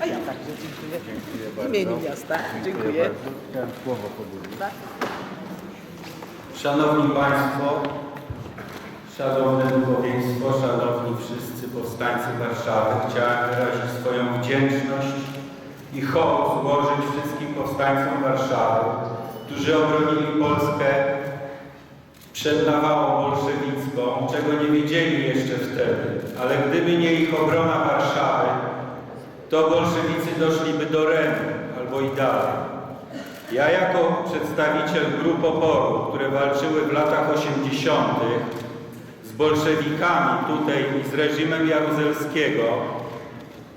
A dziękuję. W imieniu miasta. Szanowni Państwo, Szanowne Duchowieństwo, Szanowni wszyscy powstańcy Warszawy, chciałem wyrazić swoją wdzięczność i hołd złożyć wszystkim powstańcom Warszawy, którzy obronili Polskę przed nawałą bolszewicką, czego nie wiedzieli jeszcze wtedy, ale gdyby nie ich obrona Warszawy, to bolszewicy doszliby do Renu albo i dalej. Ja jako przedstawiciel grup oporu, które walczyły w latach 80. z bolszewikami tutaj i z reżimem Jaruzelskiego,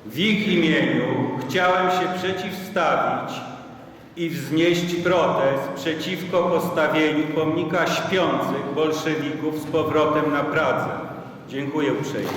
w ich imieniu chciałem się przeciwstawić i wznieść protest przeciwko postawieniu pomnika śpiących bolszewików z powrotem na Pradze. Dziękuję uprzejmie.